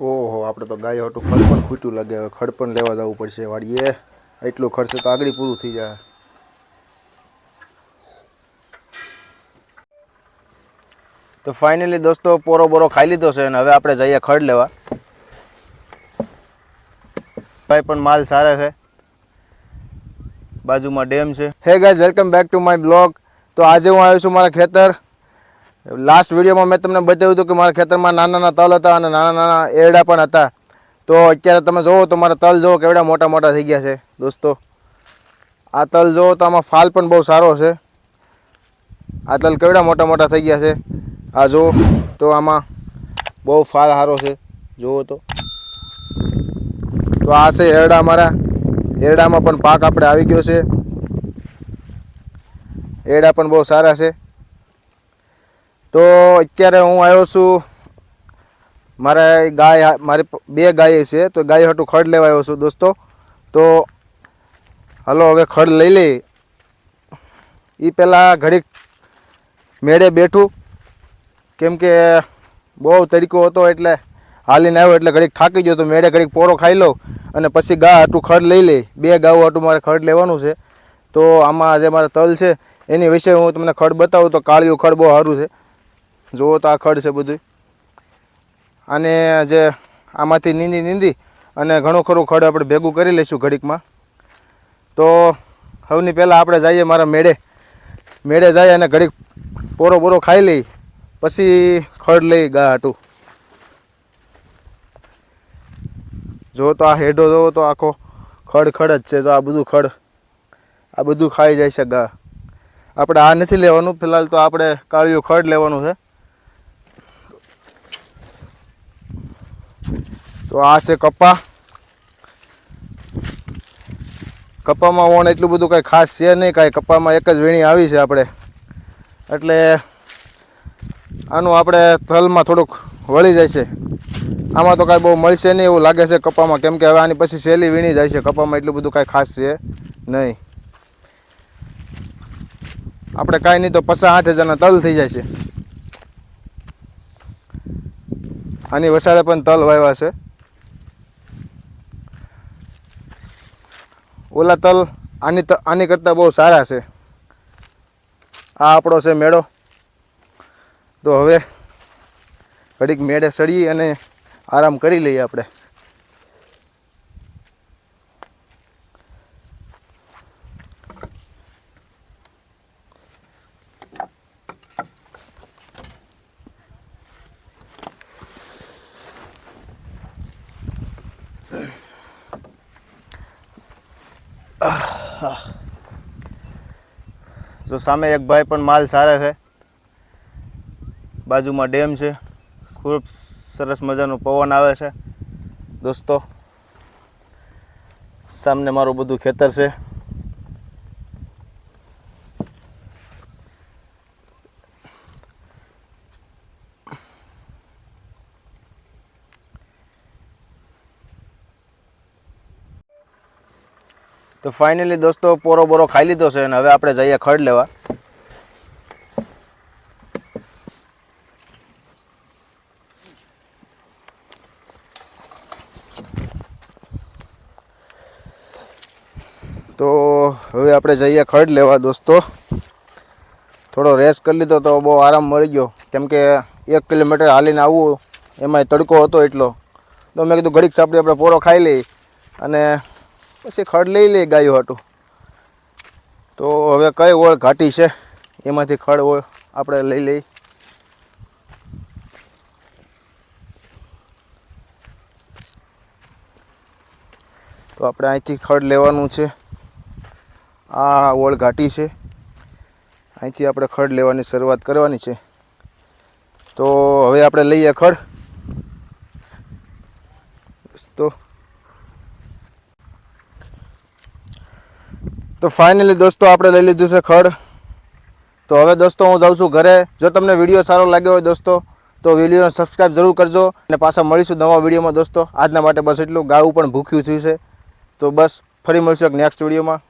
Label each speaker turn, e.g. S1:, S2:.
S1: ઓહો, આપણે તો ગાય હતું ખડ પણ ખૂટ્યું લાગે, હવે ખડ પણ લેવા જવું પડશે વાડીએ. એટલું ખર્ચ તો આગળ પૂરું થઈ જાય. તો ફાઇનલી દોસ્તો, પોરો બોરો ખાઈ લીધો છે અને હવે આપણે જઈએ ખડ લેવા. ભાઈ પણ માલ સારા છે. બાજુમાં ડેમ છે. Hey guys welcome back to my blog તો આજે હું આવ્યો છું મારા ખેતર. લાસ્ટ વિડીયોમાં મેં તમને બતાવ્યું હતું કે મારા ખેતરમાં નાના નાના તલ હતા અને નાના નાના એરડા પણ હતા. તો અત્યારે તમે જુઓ તો મારા તલ જુઓ કેવડા મોટા મોટા થઈ ગયા છે, દોસ્તો. આ તલ જુઓ તો આમાં ફાલ પણ બહુ સારો છે. આ તલ કેવડા મોટા મોટા થઈ ગયા છે? આ જુઓ તો આમાં બહુ ફાલ સારો છે. જુઓ તો. તો આ છે એરડા મારા. એરડામાં પણ પાક આપણે આવી ગયો છે. એરડા પણ બહુ સારા છે. તો અત્યારે હું આવ્યો છું. મારે ગાય મારી બે ગાય છે, તો ગાય હાટું ખડ લેવા આવ્યો છું દોસ્તો. તો હલો, હવે ખડ લઈ લઈ. એ પહેલાં ઘડીક મેળે બેઠું. કેમ કે બહુ તરીકો હતો એટલે હાલીને આવ્યો, એટલે ઘડીક થાકી ગયો તો મેળે ઘડીક પોરો ખાઈ લઉં અને પછી ગા હાટું ખડ લઈ લઈ. બે ગાઉ હાટું મારે ખડ લેવાનું છે. તો આમાં જે મારા તલ છે, એની વિશે હું તમને ખડ બતાવું તો કાળિયું ખડ બહુ સારું છે. જુઓ તો આ ખડ છે બધું અને જે આમાંથી નીંદી નીંદી અને ઘણું ખરું ખડ આપણે ભેગું કરી લઈશું ઘડીકમાં. તો સૌની પહેલાં આપણે જઈએ મારા મેળે. મેળે જઈએ અને ઘડીક પોરો બોરો ખાઈ લઈ, પછી ખડ લઈ ગા હાટું. જો તો આ હેડો જોવો તો આખો ખડ ખડ જ છે. જો આ બધું ખડ, આ બધું ખાઈ જાય છે ગા. આપણે આ નથી લેવાનું, ફિલહાલ તો આપણે કાળિયું ખડ લેવાનું છે. તો આ છે કપા કપામાં વણ એટલું બધું કાંઈ ખાસ છે નહીં, કાંઈ કપામાં એક જ વીણી આવી છે આપણે. એટલે આનું આપણે તલમાં થોડુંક વળી જાય છે. આમાં તો કાંઈ બહુ મળશે નહીં એવું લાગે છે કપામાં કેમ કે હવે આની પછી સહેલી વીણી જાય છે. કપામાં એટલું બધું કાંઈ ખાસ છે નહીં. આપણે કાંઈ નહીં તો પચાસ આઠ હજારના તલ થઈ જાય છે. આની વસાડે પણ તલ વાવ્યા છે. ઓલા તલ આની આની કરતાં બહુ સારા છે. આ આપણો છે મેળો. તો હવે ઘડીક મેળે સળી અને આરામ કરી લઈએ આપણે. જો સામે એક ભાઈ પણ માલ સારા છે. બાજુમાં ડેમ છે. ખૂબ સરસ મજાનું પવન આવે છે. દોસ્તો, સામને મારું બધું ખેતર છે. તો ફાઇનલી દોસ્તો પોરો બોરો ખાઈ લીધો છે અને હવે આપણે જઈએ ખડ લેવા. તો હવે આપણે જઈએ ખડ લેવા દોસ્તો. થોડો રેસ કરી લીધો તો બહુ આરામ મળી ગયો. કેમ કે એક કિલોમીટર હાલીને આવવું એમાંય તડકો હતો એટલો. તો મેં કીધું ઘડીક સાપડી આપણે પોરો ખાઈ લઈ અને પછી ખડ લઈ લઈએ ગાયું હતું. તો હવે કઈ ઓળ ઘાટી છે? એમાંથી ખડ ઓળ આપણે લઈ લઈ. તો આપણે અહીંથી ખડ લેવાનું છે. આ ઓળ ઘાટી છે. અહીંથી આપણે ખડ લેવાની શરૂઆત કરવાની છે. તો હવે આપણે લઈએ ખડ. તો તો ફાઇનલી દોસ્તો આપણે લઈ લીધું છે ખડ. તો હવે દોસ્તો હું જાઉં છું ઘરે. જો તમને વીડિયો સારો લાગ્યો હોય દોસ્તો, તો વિડીયોને સબસ્ક્રાઈબ જરૂર કરજો. અને પાછા મળીશું નવા વિડીયોમાં દોસ્તો. આજના માટે બસ એટલું. ગાવું પણ ભૂખ્યું થયું છે. તો બસ, ફરી મળીશું એક નેક્સ્ટ વિડીયોમાં.